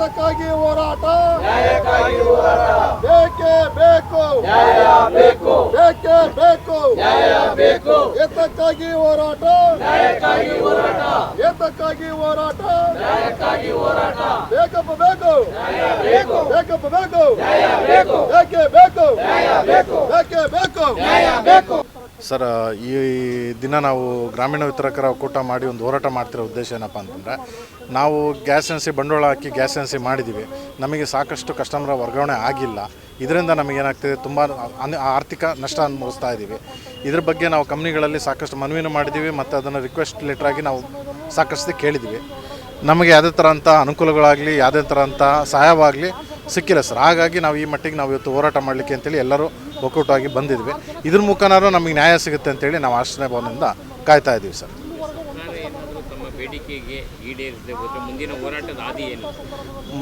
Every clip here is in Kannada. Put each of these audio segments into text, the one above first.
ಹೋರಾಟ. ಬೇಕೇ ಬೇಕು. ಬೇಕೇ ಬೇಕು. ಏತಕ್ಕಾಗಿ ಹೋರಾಟ. ಏತಕ್ಕಾಗಿ ಹೋರಾಟ. ಬೇಕಪ್ಪ ಬೇಕು. ಬೇಕಪ್ಪ ಬೇಕು. ಬೇಕೇ ಬೇಕು. ಬೇಕೇ ಬೇಕು. ಸರ್, ಈ ದಿನ ನಾವು ಗ್ರಾಮೀಣ ವಿತರಕರ ಒಕ್ಕೂಟ ಮಾಡಿ ಒಂದು ಹೋರಾಟ ಮಾಡ್ತಿರೋ ಉದ್ದೇಶ ಏನಪ್ಪ ಅಂತಂದರೆ, ನಾವು ಗ್ಯಾಸ್ ಏಜೆನ್ಸಿ ಬಂಡವಾಳ ಹಾಕಿ ಗ್ಯಾಸ್ ಏಜೆನ್ಸಿ ಮಾಡಿದ್ದೀವಿ ನಮಗೆ ಸಾಕಷ್ಟು ಕಸ್ಟಮರ್ ವರ್ಗಾವಣೆ ಆಗಿಲ್ಲ. ಇದರಿಂದ ನಮಗೇನಾಗ್ತಿದೆ ತುಂಬ ಆರ್ಥಿಕ ನಷ್ಟ ಅನುಭವಿಸ್ತಾ ಇದ್ದೀವಿ ಇದ್ರ ಬಗ್ಗೆ ನಾವು ಕಂಪ್ನಿಗಳಲ್ಲಿ ಸಾಕಷ್ಟು ಮನವಿನೂ ಮಾಡಿದ್ದೀವಿ ಮತ್ತು ಅದನ್ನು ರಿಕ್ವೆಸ್ಟ್ ಲೆಟ್ರಾಗಿ ನಾವು ಸಾಕಷ್ಟು ಕೇಳಿದ್ದೀವಿ ನಮಗೆ ಯಾವುದೇ ಥರ ಅಂಥ ಅನುಕೂಲಗಳಾಗಲಿ, ಯಾವುದೇ ಥರ ಅಂಥ ಸಹಾಯವಾಗಲಿ ಸಿಕ್ಕಿಲ್ಲ ಸರ್. ಹಾಗಾಗಿ ನಾವು ಈ ಮಟ್ಟಿಗೆ ನಾವು ಇವತ್ತು ಹೋರಾಟ ಮಾಡಲಿಕ್ಕೆ ಅಂತೇಳಿ ಎಲ್ಲರೂ ಒಕ್ಕೂಟವಾಗಿ ಬಂದಿದ್ವಿ. ಇದ್ರ ಮುಖಾನಾರು ನಮಗೆ ನ್ಯಾಯ ಸಿಗುತ್ತೆ ಅಂತೇಳಿ ನಾವು ಆಶ್ರಯ ಭವನದಿಂದ ಕಾಯ್ತಾ ಇದ್ದೀವಿ ಸರ್.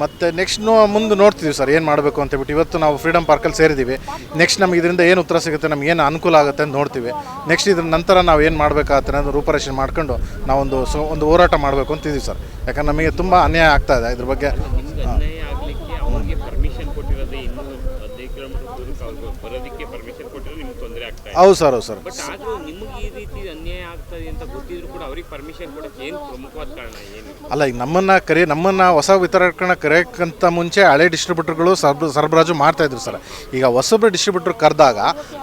ಮತ್ತೆ ನೆಕ್ಸ್ಟ್ ಮುಂದೆ ನೋಡ್ತೀವಿ ಸರ್ ಏನು ಮಾಡಬೇಕು ಅಂತ ಹೇಳ್ಬಿಟ್ಟು. ಇವತ್ತು ನಾವು ಫ್ರೀಡಮ್ ಪಾರ್ಕಲ್ಲಿ ಸೇರಿದ್ದೀವಿ ನೆಕ್ಸ್ಟ್ ನಮಗೆ ಇದರಿಂದ ಏನು ಉತ್ತರ ಸಿಗುತ್ತೆ, ನಮ್ಗೆ ಏನು ಅನುಕೂಲ ಆಗುತ್ತೆ ಅಂತ ನೋಡ್ತೀವಿ. ನೆಕ್ಸ್ಟ್ ಇದ್ರ ನಂತರ ನಾವು ಏನು ಮಾಡಬೇಕಾಗತ್ತೆ ಅನ್ನೋದು ರೂಪರೇಷನ್ ಮಾಡ್ಕೊಂಡು ನಾವೊಂದು ಸೊ ಒಂದು ಹೋರಾಟ ಮಾಡಬೇಕು ಅಂತಿದ್ದೀವಿ ಸರ್. ಯಾಕಂದ್ರೆ ನಮಗೆ ತುಂಬ ಅನ್ಯಾಯ ಆಗ್ತಾ ಇದೆ. ಇದ್ರ ಬಗ್ಗೆ ನಿಮ್ಗೆ ಅನ್ಯಾಯ ಆಗಲಿಕ್ಕೆ ಅವ್ರಿಗೆ ಪರ್ಮಿಷನ್ ಕೊಟ್ಟಿರೋದೇ ಇನ್ನೂ ಹದಿನೈದು ಕಿಲೋಮೀಟರ್ ದೂರಕ್ಕೆ ಅವ್ರಿಗೆ ಬರೋದಕ್ಕೆ ಪರ್ಮಿಷನ್ ಕೊಟ್ಟಿರೋದು ನಿಮ್ಗೆ ತೊಂದರೆ ಆಗ್ತಾ ಇದೆ. ಹೌದು ಸರ್ ಹೌದು ಸರ್. ಬಟ್ ಆದರೂ ನಿಮಗೆ ಈ ರೀತಿ ಅನ್ಯಾಯ ಆಗ್ತದೆ ಅಂತ ಗೊತ್ತಿದ್ರು ಕೂಡ ಅವ್ರಿಗೆ ಪರ್ಮಿಷನ್ ಕೊಡೋಕ್ಕೆ ಏನು ಪ್ರಮುಖವಾದ ಕಾರಣ ಏನು? ಅಲ್ಲ ಈಗ ನಮ್ಮನ್ನ ಕರೆ ನಮ್ಮನ್ನ ಹೊಸ ವಿತರಕರನ್ನ ಕರೆಯೋಕ್ಕಂತ ಮುಂಚೆ ಹಳೆ ಡಿಸ್ಟ್ರಿಬ್ಯೂಟರ್ಗಳು ಸರ್ಬ ಸರಬರಾಜು ಮಾಡ್ತಾಯಿದ್ರು ಸರ್. ಈಗ ಹೊಸಬ್ರು ಡಿಸ್ಟ್ರಿಬ್ಯೂಟರ್ ಕರೆದಾಗ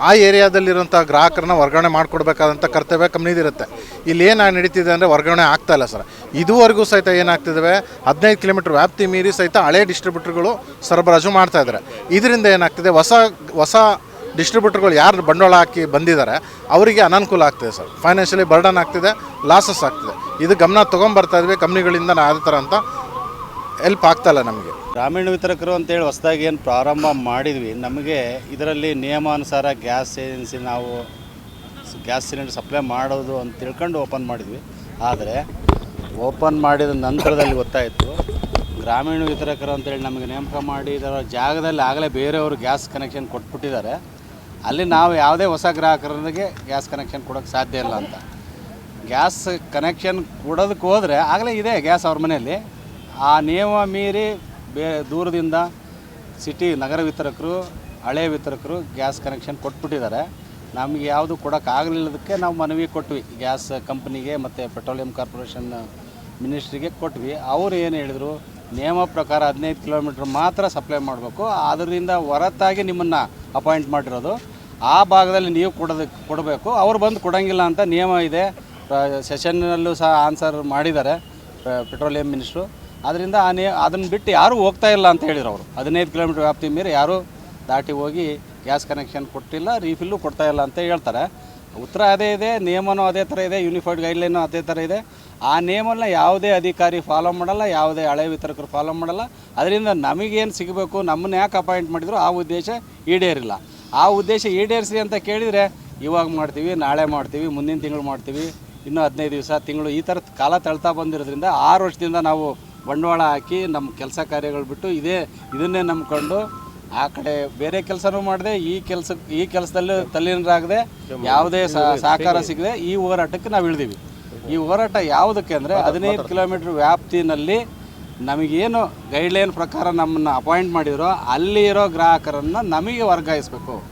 ಆ ಏರಿಯಾದಲ್ಲಿರುವಂಥ ಗ್ರಾಹಕರನ್ನ ವರ್ಗಾವಣೆ ಮಾಡಿಕೊಡ್ಬೇಕಾದಂಥ ಕರ್ತವ್ಯ ಕಂಪ್ನಿದಿರುತ್ತೆ ಇಲ್ಲಿ ಏನು ನಡೀತಿದೆ ಅಂದರೆ ವರ್ಗಾವಣೆ ಆಗ್ತಾ ಇಲ್ಲ ಸರ್. ಇದುವರೆಗೂ ಸಹಿತ ಏನಾಗ್ತಿದ್ದಾವೆ ಹದಿನೈದು ಕಿಲೋಮೀಟರ್ ವ್ಯಾಪ್ತಿ ಮೀರಿ ಸಹಿತ ಹಳೆ ಡಿಸ್ಟ್ರಿಬ್ಯೂಟರ್ಗಳು ಸರಬರಾಜು ಮಾಡ್ತಾ ಇದ್ದಾರೆ ಇದರಿಂದ ಏನಾಗ್ತಿದೆ? ಹೊಸ ಹೊಸ ಡಿಸ್ಟ್ರಿಬ್ಯೂಟರ್ಗಳು ಯಾರು ಬಂಡವಾಳ ಹಾಕಿ ಬಂದಿದ್ದಾರೆ, ಅವರಿಗೆ ಅನಾನುಕೂಲ ಆಗ್ತಿದೆ ಸರ್. ಫೈನಾನ್ಷಿಯಲಿ ಬರ್ಡನ್ ಆಗ್ತಿದೆ ಲಾಸಸ್ ಆಗ್ತಿದೆ. ಇದು ಗಮನ ತೊಗೊಂಬರ್ತಾ ಇದ್ವಿ ಕಂಪ್ನಿಗಳಿಂದ ಅದೇ ಥರ ಅಂತ ಹೆಲ್ಪ್ ಆಗ್ತಾಯಿಲ್ಲ ನಮಗೆ. ಗ್ರಾಮೀಣ ವಿತರಕರು ಅಂತೇಳಿ ಹೊಸದಾಗಿ ಏನು ಪ್ರಾರಂಭ ಮಾಡಿದ್ವಿ. ನಮಗೆ ಇದರಲ್ಲಿ ನಿಯಮಾನುಸಾರ ಗ್ಯಾಸ್ ಏಜೆನ್ಸಿ ನಾವು ಗ್ಯಾಸ್ ಸಿಲಿಂಡರ್ ಸಪ್ಲೈ ಮಾಡೋದು ಅಂತ ತಿಳ್ಕೊಂಡು ಓಪನ್ ಮಾಡಿದ್ವಿ. ಆದರೆ ಓಪನ್ ಮಾಡಿದ ನಂತರದಲ್ಲಿ ಗೊತ್ತಾಯಿತು ಗ್ರಾಮೀಣ ವಿತರಕರು ಅಂತೇಳಿ ನಮಗೆ ನೇಮಕ ಮಾಡಿದರ ಜಾಗದಲ್ಲಿ ಆಗಲೇ ಬೇರೆಯವರು ಗ್ಯಾಸ್ ಕನೆಕ್ಷನ್ ಕೊಟ್ಬಿಟ್ಟಿದ್ದಾರೆ. ಅಲ್ಲಿ ನಾವು ಯಾವುದೇ ಹೊಸ ಗ್ರಾಹಕರಿಗೆ ಗ್ಯಾಸ್ ಕನೆಕ್ಷನ್ ಕೊಡೋಕ್ಕೆ ಸಾಧ್ಯ ಇಲ್ಲ ಅಂತ. ಗ್ಯಾಸ್ ಕನೆಕ್ಷನ್ ಕೊಡೋದಕ್ಕೆ ಹೋದರೆ ಆಗಲೇ ಇದೆ ಗ್ಯಾಸ್ ಅವ್ರ ಮನೆಯಲ್ಲಿ. ಆ ನಿಯಮ ಮೀರಿ ಬೇ ದೂರದಿಂದ ಸಿಟಿ ನಗರ ವಿತರಕರು ಹಳೆ ವಿತರಕರು ಗ್ಯಾಸ್ ಕನೆಕ್ಷನ್ ಕೊಟ್ಬಿಟ್ಟಿದ್ದಾರೆ. ನಮಗೆ ಯಾವುದು ಕೊಡೋಕ್ಕಾಗಲಿಲ್ಲದಕ್ಕೆ ನಾವು ಮನವಿ ಕೊಟ್ವಿ. ಗ್ಯಾಸ್ ಕಂಪ್ನಿಗೆ ಮತ್ತು ಪೆಟ್ರೋಲಿಯಂ ಕಾರ್ಪೊರೇಷನ್ ಮಿನಿಸ್ಟ್ರಿಗೆ ಕೊಟ್ವಿ. ಅವರು ಏನು ಹೇಳಿದರು? ನಿಯಮ ಪ್ರಕಾರ ಹದಿನೈದು ಕಿಲೋಮೀಟ್ರ್ ಮಾತ್ರ ಸಪ್ಲೈ ಮಾಡಬೇಕು. ಅದರಿಂದ ಹೊರತಾಗಿ ನಿಮ್ಮನ್ನು ಅಪಾಯಿಂಟ್ ಮಾಡಿರೋದು. ಆ ಭಾಗದಲ್ಲಿ ನೀವು ಕೊಡೋದಕ್ಕೆ ಕೊಡಬೇಕು. ಅವ್ರು ಬಂದು ಕೊಡೋಂಗಿಲ್ಲ ಅಂತ ನಿಯಮ ಇದೆ. ಸೆಷನ್ನಲ್ಲೂ ಸಹ ಆನ್ಸರ್ ಮಾಡಿದ್ದಾರೆ ಪೆಟ್ರೋಲಿಯಂ ಮಿನಿಸ್ಟ್ರು ಅದರಿಂದ ಆ ನೇ ಅದನ್ನು ಬಿಟ್ಟು ಯಾರೂ ಹೋಗ್ತಾ ಇಲ್ಲ ಅಂತ ಹೇಳಿದ್ರು ಅವರು. ಹದಿನೈದು ಕಿಲೋಮೀಟ್ರ್ ವ್ಯಾಪ್ತಿ ಮೀರಿ ಯಾರೂ ದಾಟಿ ಹೋಗಿ ಗ್ಯಾಸ್ ಕನೆಕ್ಷನ್ ಕೊಟ್ಟಿಲ್ಲ ರೀಫಿಲ್ಲು ಕೊಡ್ತಾಯಿಲ್ಲ ಅಂತ ಹೇಳ್ತಾರೆ. ಉತ್ತರ ಅದೇ ಇದೆ, ನಿಯಮನೂ ಅದೇ ಥರ ಇದೆ ಯೂನಿಫೈಡ್ ಗೈಡ್ಲೈನು ಅದೇ ಥರ ಇದೆ. ಆ ನಿಯಮನ ಯಾವುದೇ ಅಧಿಕಾರಿ ಫಾಲೋ ಮಾಡಲ್ಲ, ಯಾವುದೇ ಹಳೆ ವಿತರಕರು ಫಾಲೋ ಮಾಡಲ್ಲ. ಅದರಿಂದ ನಮಗೇನು ಸಿಗಬೇಕು, ನಮ್ಮನ್ನ ಯಾಕೆ ಅಪಾಯಿಂಟ್ ಮಾಡಿದ್ರು, ಆ ಉದ್ದೇಶ ಈಡೇರಿಲ್ಲ. ಆ ಉದ್ದೇಶ ಈಡೇರಿಸಿ ಅಂತ ಕೇಳಿದರೆ, ಇವಾಗ ಮಾಡ್ತೀವಿ, ನಾಳೆ ಮಾಡ್ತೀವಿ, ಮುಂದಿನ ತಿಂಗಳು ಮಾಡ್ತೀವಿ, ಇನ್ನೂ ಹದಿನೈದು ದಿವಸ, ತಿಂಗಳು, ಈ ಥರ ಕಾಲ ತಳ್ತಾ ಬಂದಿರೋದ್ರಿಂದ ಆರು ವರ್ಷದಿಂದ ನಾವು ಬಂಡವಾಳ ಹಾಕಿ, ನಮ್ಮ ಕೆಲಸ ಕಾರ್ಯಗಳು ಬಿಟ್ಟು ಇದೇ, ಇದನ್ನೇ ನಂಬ್ಕೊಂಡು ಆ ಕಡೆ ಬೇರೆ ಕೆಲಸನೂ ಮಾಡಿದೆ ಈ ಕೆಲಸ ಈ ಕೆಲಸದಲ್ಲೂ ತಲ್ಲೀನರಾಗದೆ ಯಾವುದೇ ಸಹ- ಸಹಕಾರ ಸಿಗದೆ ಈ ಹೋರಾಟಕ್ಕೆ ನಾವು ಇಳಿದೀವಿ. ಈ ಹೋರಾಟ ಯಾವುದಕ್ಕೆ ಅಂದರೆ ಹದಿನೈದು ಕಿಲೋಮೀಟ್ರ್ ವ್ಯಾಪ್ತಿನಲ್ಲಿ ನಮಗೇನು ಗೈಡ್ಲೈನ್ ಪ್ರಕಾರ ನಮ್ಮನ್ನು ಅಪಾಯಿಂಟ್ ಮಾಡಿದ್ರೋ ಅಲ್ಲಿ ಇರೋ ಗ್ರಾಹಕರನ್ನು ನಮಗೆ ವರ್ಗಾಯಿಸಬೇಕು.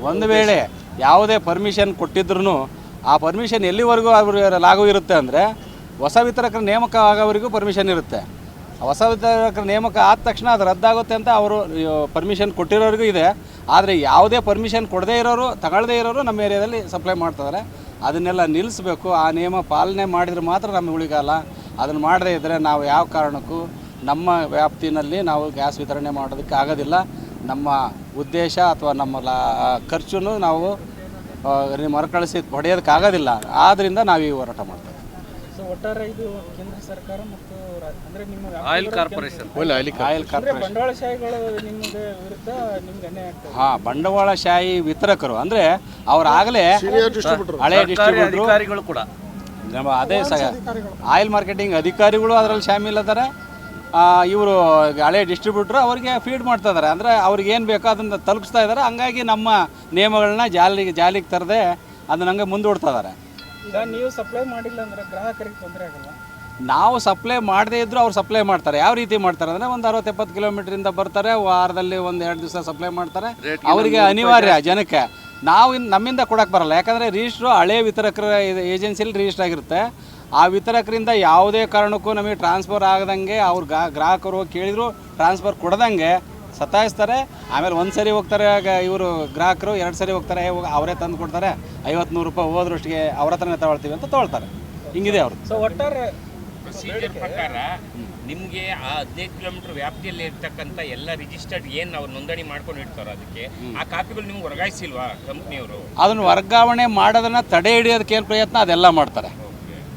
ಒಂದು ವೇಳೆ ಯಾವುದೇ ಪರ್ಮಿಷನ್ ಕೊಟ್ಟಿದ್ರು ಆ ಪರ್ಮಿಷನ್ ಎಲ್ಲಿವರೆಗೂ ಅವ್ರಿಗೆ ಲಾಗು ಇರುತ್ತೆ ಅಂದರೆ ಹೊಸ ವಿತರಕರ ನೇಮಕ ಆಗೋವರೆಗೂ ಪರ್ಮಿಷನ್ ಇರುತ್ತೆ. ಹೊಸ ವಿತರಕರ ನೇಮಕ ಆದ ತಕ್ಷಣ ಅದು ರದ್ದಾಗುತ್ತೆ ಅಂತ ಅವರು ಪರ್ಮಿಷನ್ ಕೊಟ್ಟಿರೋರಿಗೂ ಇದೆ. ಆದರೆ ಯಾವುದೇ ಪರ್ಮಿಷನ್ ಕೊಡದೇ ಇರೋರು, ತಗೊಳ್ಳದೇ ಇರೋರು ನಮ್ಮ ಏರಿಯಾದಲ್ಲಿ ಸಪ್ಲೈ ಮಾಡ್ತಿದ್ದಾರೆ. ಅದನ್ನೆಲ್ಲ ನಿಲ್ಲಿಸಬೇಕು. ಆ ನಿಯಮ ಪಾಲನೆ ಮಾಡಿದರೆ ಮಾತ್ರ ನಮಗೆ ಉಳಿಗಾಲ ಅದನ್ನು ಮಾಡದೇ ಇದ್ದರೆ ನಾವು ಯಾವ ಕಾರಣಕ್ಕೂ ನಮ್ಮ ವ್ಯಾಪ್ತಿನಲ್ಲಿ ನಾವು ಗ್ಯಾಸ್ ವಿತರಣೆ ಮಾಡೋದಕ್ಕೆ ಆಗೋದಿಲ್ಲ. ನಮ್ಮ ಉದ್ದೇಶ ಅಥವಾ ನಮ್ಮ ಲಾ, ಖರ್ಚನ್ನು ನಾವು ಮರುಕಳಿಸಿ ಹೊಡೆಯೋದಕ್ಕಾಗೋದಿಲ್ಲ ಆದ್ದರಿಂದ ನಾವು ಈ ಹೋರಾಟ ಸೊ ಒಟ್ಟಾರೆ ಇದು ಕೇಂದ್ರ ಸರ್ಕಾರ ಮತ್ತು ರಾ- ಅಂದ್ರೆ ನಿಮ್ಮ ಆಯಿಲ್ ಕಾರ್ಪೊರೇಷನ್ ಆಯಿಲ್ ಅಂದ್ರೆ ಕಾರ್ಪೊರೇಷನ್ ಬಂಡವಾಳಶಾಹಿಗಳು ನಿಮಗೆ ವಿರುದ್ಧ ನಿಮ್ಗೆ ಅನ್ಯಾಯ ಆಗ್ತದೆ. ಹಾಂ ಬಂಡವಾಳಶಾಹಿ ವಿತರಕರು. ಅಂದರೆ ಆಗಲೇ ಡಿಸ್ಟ್ರಿಬ್ಯೂಟರ್ ಹಳೆ ಸರ್ಕಾರಿ ಡಿಸ್ಟ್ರಿಬ್ಯೂಟ್ರು ಅಧಿಕಾರಿಗಳು ಕೂಡ. ನಮ್ಮ ಅದೇ ಸ ಆಯಿಲ್ ಮಾರ್ಕೆಟಿಂಗ್ ಅಧಿಕಾರಿಗಳು ಅದರಲ್ಲಿ ಶಾಮಿಲ್ ಅದಾರ ಇವರು ಹಳೆ ಡಿಸ್ಟ್ರಿಬ್ಯೂಟ್ರು ಅವರಿಗೆ ಫೀಡ್ ಮಾಡ್ತಾ ಇದ್ದಾರೆ ಅಂದ್ರೆ ಅವ್ರಿಗೆ ಏನು ಬೇಕೋ ಅದನ್ನ ತಲುಪಿಸ್ತಾ ಇದ್ದಾರೆ ಹಂಗಾಗಿ ನಮ್ಮ ನಿಯಮಗಳನ್ನ ಜಾಲಿಗೆ ಜಾಲಿಗೆ ತರದೆ ಅದನ್ನ ಹಂಗೆ ಮುಂದೂಡ್ತಾ ಇದ್ದಾರೆ ಈಗ ನೀವು ಸಪ್ಲೈ ಮಾಡಿಲ್ಲ ಅಂದ್ರೆ ಗ್ರಾಹಕರಿಗೆ ತೊಂದರೆ ಆಗಲ್ಲ ನಾವು ಸಪ್ಲೈ ಮಾಡದೇ ಇದ್ದರೂ ಅವ್ರು ಸಪ್ಲೈ ಮಾಡ್ತಾರೆ. ಯಾವ ರೀತಿ ಮಾಡ್ತಾರೆ ಅಂದ್ರೆ ಒಂದು ಅರವತ್ತು ಎಪ್ಪತ್ತು ಕಿಲೋಮೀಟ್ರಿಂದ ಬರ್ತಾರೆ ವಾರದಲ್ಲಿ ಒಂದು ಎರಡು ದಿವಸ ಸಪ್ಲೈ ಮಾಡ್ತಾರೆ. ಅವರಿಗೆ ಅನಿವಾರ್ಯ ಜನಕ್ಕೆ. ನಾವು ಇನ್ನು ನಮ್ಮಿಂದ ಕೊಡಕ್ಕೆ ಬರಲ್ಲ. ಯಾಕಂದ್ರೆ ರಿಜಿಸ್ಟ್ರು ಹಳೆ ವಿತರಕರ ಏಜೆನ್ಸಿಲಿ ರಿಜಿಸ್ಟರ್ ಆಗಿರುತ್ತೆ. ಆ ವಿತರಕರಿಂದ ಯಾವುದೇ ಕಾರಣಕ್ಕೂ ನಮಗೆ ಟ್ರಾನ್ಸ್ಫರ್ ಆಗದಂಗೆ ಅವ್ರು ಗಾ- ಗ್ರಾಹಕರು ಕೇಳಿದ್ರು ಟ್ರಾನ್ಸ್ಫರ್ ಕೊಡದಂಗೆ ಸತಾಯಿಸ್ತಾರೆ. ಆಮೇಲೆ ಒಂದು ಸರಿ ಹೋಗ್ತಾರೆ ಇವರು ಗ್ರಾಹಕರು ಎರಡು ಸರಿ ಹೋಗ್ತಾರೆ ಅವರೇ ತಂದು ಕೊಡ್ತಾರೆ. ಐವತ್ತು ನೂರು ರೂಪಾಯಿ ಹೋದ್ರಷ್ಟಿಗೆ ಅವ್ರ ಹತ್ರನೇ ತಗೊಳ್ತೀವಿ ಅಂತ ತೊಗೊಳ್ತಾರೆ. ಹಿಂಗಿದೆ ಅವರು ಸೊ ಒಟ್ಟಾರೆ ಪ್ರೊಸೀಜರ್ ಪ್ರಕಾರ ನಿಮಗೆ ಆ ಹದಿನೈದು ಕಿಲೋಮೀಟರ್ ವ್ಯಾಪ್ತಿಯಲ್ಲಿ ಇರ್ತಕ್ಕಂಥ ಎಲ್ಲ ರಿಜಿಸ್ಟರ್ಡ್ ಏನು ಅವ್ರು ನೋಂದಣಿ ಮಾಡ್ಕೊಂಡು ಇಡ್ತಾರೋ ಅದಕ್ಕೆ ಆ ಕಾಪಿಗಳು ನಿಮ್ಗೆ ವರ್ಗಾಯಿಸಿಲ್ವಾ ಕಂಪ್ನಿಯವರು? ಅದನ್ನು ವರ್ಗಾವಣೆ ಮಾಡೋದನ್ನ ತಡೆ ಹಿಡಿಯೋದಕ್ಕೆ ಏನು ಪ್ರಯತ್ನ ಅದೆಲ್ಲ ಮಾಡ್ತಾರೆ.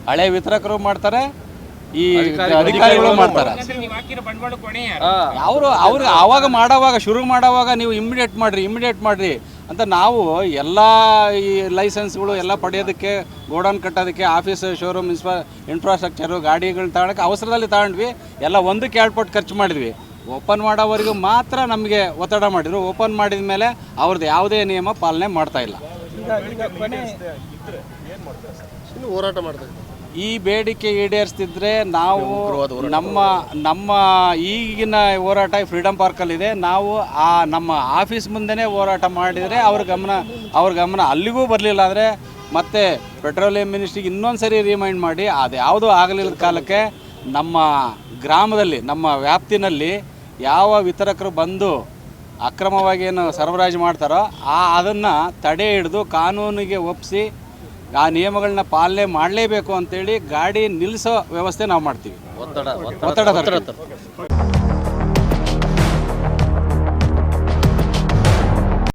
ಹಳೆ ವಿತರಕರು ಮಾಡ್ತಾರೆ ಈ ಅಧಿಕಾರಿಗಳು ಮಾಡ್ತಾರೆ. ಅವರು ಅವ್ರು ಆವಾಗ ಮಾಡೋವಾಗ ಶುರು ಮಾಡೋವಾಗ ನೀವು ಇಮಿಡಿಯೇಟ್ ಮಾಡಿರಿ ಇಮಿಡಿಯೇಟ್ ಮಾಡಿರಿ ಅಂತ ನಾವು ಎಲ್ಲ ಈ ಲೈಸೆನ್ಸ್ಗಳು ಎಲ್ಲ ಪಡೆಯೋದಕ್ಕೆ ಗೋಡೌನ್ ಕಟ್ಟೋದಕ್ಕೆ ಆಫೀಸ್ ಶೋರೂಮ್ ಇನ್ಸ್ಪಾ ಇನ್ಫ್ರಾಸ್ಟ್ರಕ್ಚರು ಗಾಡಿಗಳು ತಗೊಳಕ್ಕೆ ಅವಸರದಲ್ಲಿ ತಗೊಂಡ್ವಿ. ಎಲ್ಲ ಒಂದಕ್ಕೆ ಎರಡು ಪಟ್ಟು ಖರ್ಚು ಮಾಡಿದ್ವಿ. ಓಪನ್ ಮಾಡೋವರೆಗೂ ಮಾತ್ರ ನಮಗೆ ಒತ್ತಡ ಮಾಡಿದ್ರು. ಓಪನ್ ಮಾಡಿದ ಮೇಲೆ ಅವ್ರದ್ದು ಯಾವುದೇ ನಿಯಮ ಪಾಲನೆ ಮಾಡ್ತಾ ಇಲ್ಲ. ಹೋರಾಟ ಮಾಡ್ತಾ ಇದ್ದಾರೆ. ಈ ಬೇಡಿಕೆ ಈಡೇರಿಸ್ತಿದ್ರೆ ನಾವು ನಮ್ಮ ನಮ್ಮ ಈಗಿನ ಹೋರಾಟ ಫ್ರೀಡಮ್ ಪಾರ್ಕಲ್ಲಿದೆ ನಾವು ಆ ನಮ್ಮ ಆಫೀಸ್ ಮುಂದೆನೇ ಹೋರಾಟ ಮಾಡಿದರೆ ಅವ್ರ ಗಮನ ಅವ್ರ ಗಮನ ಅಲ್ಲಿಗೂ ಬರಲಿಲ್ಲ ಅಂದರೆ ಮತ್ತೆ ಪೆಟ್ರೋಲಿಯಂ ಮಿನಿಸ್ಟ್ರಿಗೆ ಇನ್ನೊಂದು ಸರಿ ರಿಮೈಂಡ್ ಮಾಡಿ ಅದು ಯಾವುದೂ ಆಗಲಿಲ್ಲದ ಕಾಲಕ್ಕೆ ನಮ್ಮ ಗ್ರಾಮದಲ್ಲಿ ನಮ್ಮ ವ್ಯಾಪ್ತಿನಲ್ಲಿ ಯಾವ ವಿತರಕರು ಬಂದು ಅಕ್ರಮವಾಗಿ ಏನು ಸರಬರಾಜು ಮಾಡ್ತಾರೋ ಆ ಅದನ್ನು ತಡೆ ಹಿಡಿದು ಕಾನೂನಿಗೆ ಒಪ್ಪಿಸಿ ಆ ನಿಯಮಗಳನ್ನ ಪಾಲನೆ ಮಾಡಲೇಬೇಕು ಅಂತೇಳಿ ಗಾಡಿ ನಿಲ್ಲಿಸೋ ವ್ಯವಸ್ಥೆ ನಾವು ಮಾಡ್ತೀವಿ ಒತ್ತಡ ತರ್ತೀವಿ.